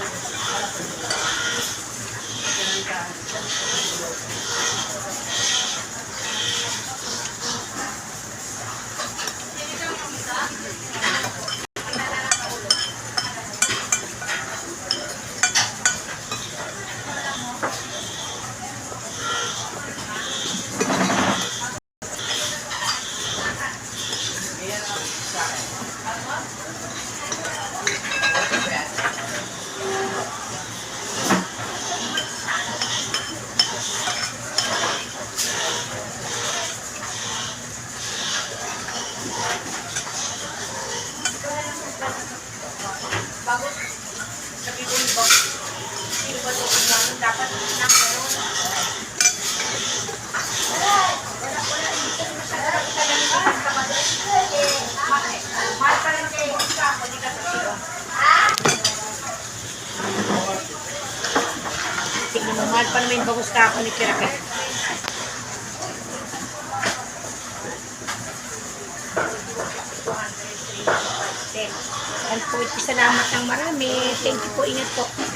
Thank you. Bago, sabi ko ba, sino ba ito kung dapat na siro. Tingnan mo, mahal pa naman yung bagus ka ako ni Kirapet. Po, salamat ng marami. Thank you po, ingat po.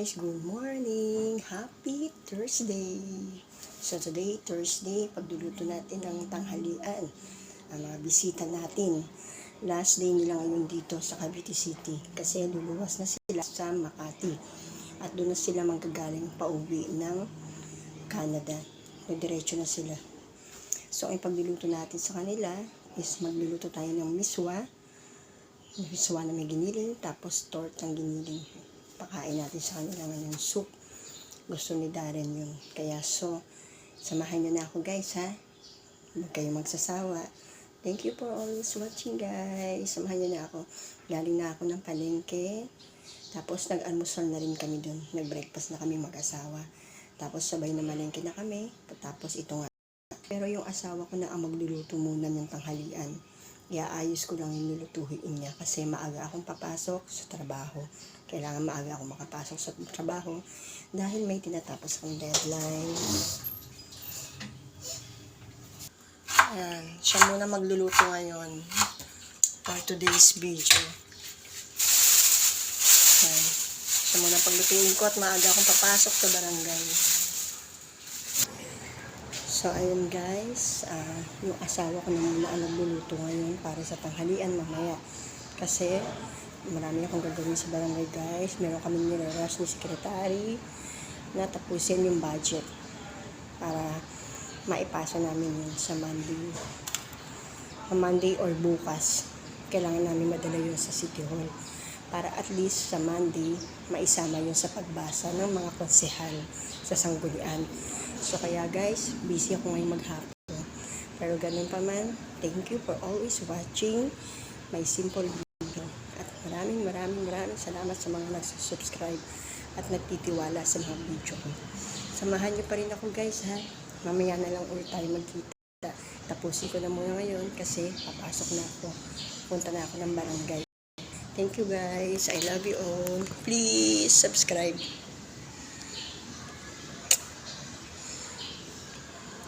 Guys, good morning. Happy Thursday. So today, Thursday, pagluluto natin ng tanghalian. Ang mga bisita natin. Last day nila ngayon dito sa Cavite City kasi luluwas na sila sa Makati. At doon na sila manggagaling pauwi ng Canada. Diretso na sila. So ang pagluluto natin sa kanila is magluluto tayo ng miswa. Miswa na may giniling, tapos tort ng giniling pakain natin sa kanila ngayon soup. Gusto ni Darren yun. Kaya so, samahan niyo na ako guys ha. Huwag kayong magsasawa. Thank you for always watching guys. Samahan niyo na ako. Galing na ako ng palengke. Tapos nag-almusal na rin kami dun. Nag-breakfast na kami mag-asawa. Tapos sabay na malengke na kami. Tapos ito nga. Pero yung asawa ko na ang magluluto muna ng tanghalian. Iaayos ko lang yung nilutuhin niya kasi maaga akong papasok sa trabaho. Kailangan maaga akong makapasok sa trabaho dahil may tinatapos akong deadline. Ayan, siya muna magluluto ngayon for today's video. Ayan, siya muna paglutuin ko at maaga akong papasok sa barangay. So, ayun guys, ah, yung asawa ko na muna ang nagluluto ngayon para sa tanghalian mamaya. Kasi, marami akong gagawin sa barangay guys. Meron kami nilarush ni secretary na tapusin yung budget para maipasa namin yun sa Monday. Sa Monday or bukas. Kailangan namin madala yun sa City Hall para at least sa Monday maisama yun sa pagbasa ng mga konsehal sa sanggunian. So kaya guys, busy ako ngayong maghapon. Pero ganun pa man, thank you for always watching my simple video. At maraming maraming maraming salamat sa mga nagsusubscribe at nagtitiwala sa mga video ko. Samahan niyo pa rin ako guys ha. Mamaya na lang ulit tayo magkita. Tapusin ko na muna ngayon kasi papasok na ako. Punta na ako ng barangay. Thank you guys. I love you all. Please subscribe.